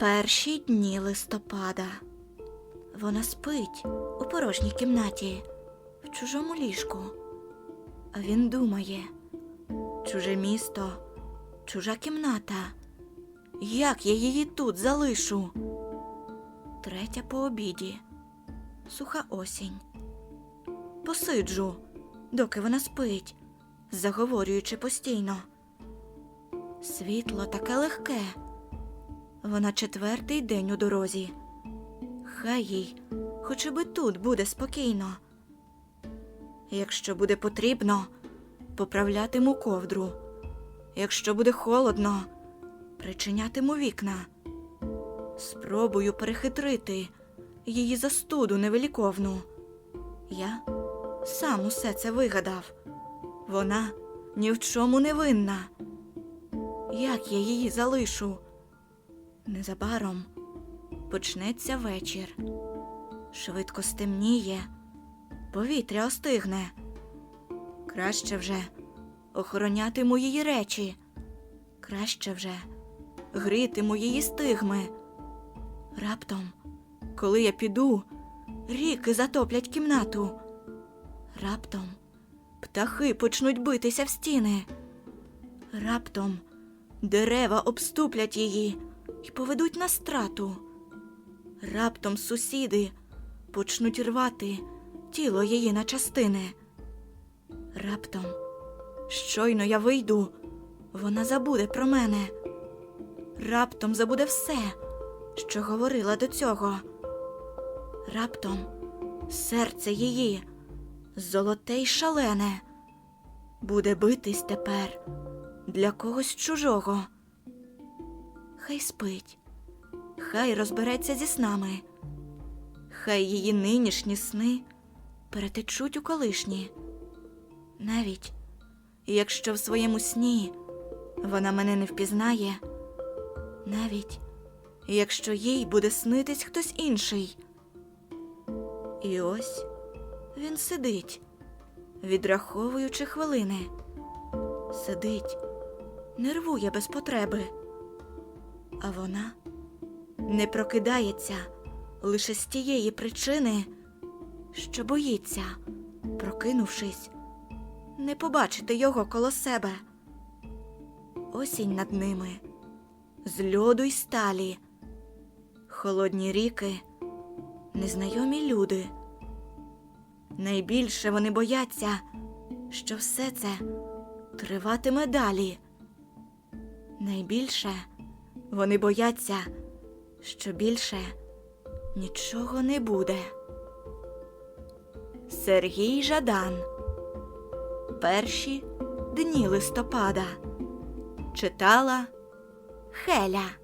Перші дні листопада. Вона спить у порожній кімнаті, в чужому ліжку. А він думає: чуже місто, чужа кімната. Як я її тут залишу? Третя по обіді. Суха осінь. Посиджу, доки вона спить, заговорюючи постійно. Світло таке легке. Вона четвертий день у дорозі. Хай їй, хоч би тут буде спокійно. Якщо буде потрібно, поправлятиму ковдру. Якщо буде холодно, причинятиму вікна. Спробую перехитрити її застуду невеликовну. Я сам усе це вигадав. Вона ні в чому не винна. Як я її залишу? Незабаром почнеться вечір. Швидко стемніє, повітря остигне. Краще вже охоронятиму її речі. Краще вже грітиму її стигми. Раптом, коли я піду, ріки затоплять кімнату. Раптом птахи почнуть битися в стіни. Раптом дерева обступлять її і поведуть на страту. Раптом сусіди почнуть рвати тіло її на частини. Раптом, щойно я вийду, вона забуде про мене. Раптом забуде все, що говорила до цього. Раптом серце її, золоте й шалене, буде битись тепер для когось чужого. Хай спить, хай розбереться зі снами, хай її нинішні сни перетечуть у колишні. Навіть якщо в своєму сні вона мене не впізнає, навіть якщо їй буде снитись хтось інший. І ось він сидить, відраховуючи хвилини. Сидить, нервує без потреби. А вона не прокидається лише з тієї причини, що боїться, прокинувшись, не побачити його коло себе. Осінь над ними з льоду й сталі, холодні ріки, незнайомі люди. Найбільше вони бояться, що все це триватиме далі. Найбільше вони бояться, що більше нічого не буде. Сергій Жадан. Перші дні листопада. Читала Хеля.